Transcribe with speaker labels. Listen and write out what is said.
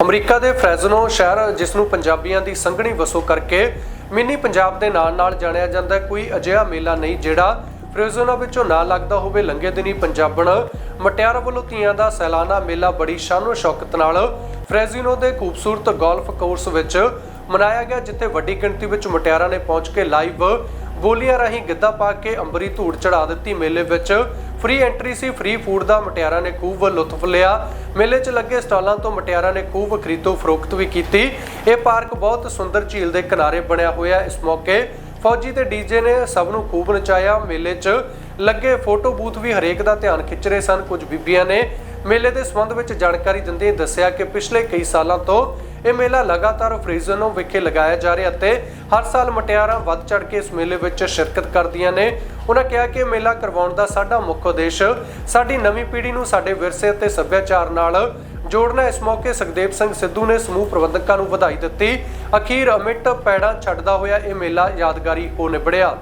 Speaker 1: America ਦੇ Fresno ਸ਼ਹਿਰ, ਜਿਸ ਨੂੰ ਪੰਜਾਬੀਆਂ ਦੀ ਸੰਘਣੀ ਵਸੋਂ ਕਰਕੇ ਮਿੰਨੀ ਪੰਜਾਬ ਦੇ ਨਾਂ ਨਾਲ ਜਾਣਿਆ ਜਾਂਦਾ ਕੋਈ ਅਜਿਹਾ ਮੇਲਾ ਨਹੀਂ ਜਿਹੜਾ ਫ੍ਰੈਜ਼ਨੋ ਵਿੱਚੋਂ ਨਾ ਲੱਗਦਾ ਹੋਵੇ। ਲੰਘੇ ਦਿਨੀ ਪੰਜਾਬਣ ਮਟਿਆਰ ਵੱਲੋਂ ਤੀਆਂ ਦਾ ਸੈਲਾਨਾ ਮੇਲਾ ਬੜੀ ਸ਼ਾਨੋ ਸ਼ੌਕਤ ਨਾਲ ਫ੍ਰੈਜ਼ਨੋ ਦੇ ਖੂਬਸੂਰਤ ਗੋਲਫ ਕੋਰਸ ਵਿੱਚ ਮਨਾਇਆ ਗਿਆ, ਜਿੱਥੇ ਵੱਡੀ ਗਿਣਤੀ ਵਿੱਚ ਮਟਿਆਰਾਂ ਨੇ ਪਹੁੰਚ ਕੇ ਲਾਈਵ ਬੋਲੀਆਂ ਰਾਹੀਂ ਗਿੱਧਾ ਪਾ ਕੇ ਅੰਬਰੀ ਧੂੜ ਚੜਾ ਦਿੱਤੀ। ਮੇਲੇ ਵਿੱਚ ਫ੍ਰੀ ਐਂਟਰੀ ਸੀ ਫ੍ਰੀ ਫੂਡ ਦਾ ਮਟਿਆਰਾਂ ਨੇ ਖੂਬ ਲੁਤਫ ਲਿਆ। ਮੇਲੇ 'ਚ ਲੱਗੇ ਸਟਾਲਾਂ ਤੋਂ ਮਟਿਆਰਾਂ ਨੇ ਖੂਬ ਖਰੀਦੋ ਫਰੋਖਤ ਵੀ ਕੀਤੀ। ਇਹ ਪਾਰਕ ਬਹੁਤ ਸੁੰਦਰ ਝੀਲ ਦੇ ਕਿਨਾਰੇ ਬਣਿਆ ਹੋਇਆ ਇਸ ਮੌਕੇ ਫੌਜੀ ਤੇ ਡੀਜੇ ਨੇ ਸਭ ਨੂੰ ਖੂਬ ਨਚਾਇਆ। ਮੇਲੇ 'ਚ ਲੱਗੇ ਫੋਟੋ ਬੂਥ ਵੀ ਹਰੇਕ ਦਾ ਧਿਆਨ ਖਿੱਚ ਰਹੇ ਸਨ। ਕੁਝ ਬੀਬੀਆਂ ਨੇ ਮੇਲੇ ਦੇ ਸੰਬੰਧ ਵਿੱਚ ਜਾਣਕਾਰੀ ਦਿੰਦੇ ਦੱਸਿਆ ਕਿ ਪਿਛਲੇ ਕਈ ਸਾਲਾਂ ਤੋਂ ਇਹ ਮੇਲਾ ਲਗਾਤਾਰ ਫਰੀਜ਼ਨੋ ਵਿਖੇ ਲਗਾਇਆ ਜਾ ਰਿਹਾ ਅਤੇ ਹਰ ਸਾਲ ਮਟਿਆਰਾਂ ਵੱਧ ਚੜ ਕੇ ਇਸ ਮੇਲੇ ਵਿੱਚ ਸ਼ਿਰਕਤ ਕਰਦੀਆਂ ਨੇ। ਉਹਨਾਂ ਕਿਹਾ ਕਿ ਮੇਲਾ ਕਰਵਾਉਣ ਦਾ ਸਾਡਾ ਮੁੱਖ ਉਦੇਸ਼ ਸਾਡੀ ਨਵੀਂ ਪੀੜ੍ਹੀ ਨੂੰ ਸਾਡੇ ਵਿਰਸੇ ਅਤੇ ਸੱਭਿਆਚਾਰ ਨਾਲ ਜੋੜਨਾ। ਇਸ ਮੌਕੇ ਸੁਖਦੇਵ ਸਿੰਘ ਸਿੱਧੂ ਨੇ ਸਮੂਹ ਪ੍ਰਬੰਧਕਾਂ ਨੂੰ ਵਧਾਈ ਦਿੱਤੀ। ਅਖੀਰ ਅਮਿਟ ਪੈੜਾਂ ਛੱਡਦਾ ਹੋਇਆ ਇਹ ਮੇਲਾ ਯਾਦਗਾਰੀ ਹੋ ਨਿਬੜਿਆ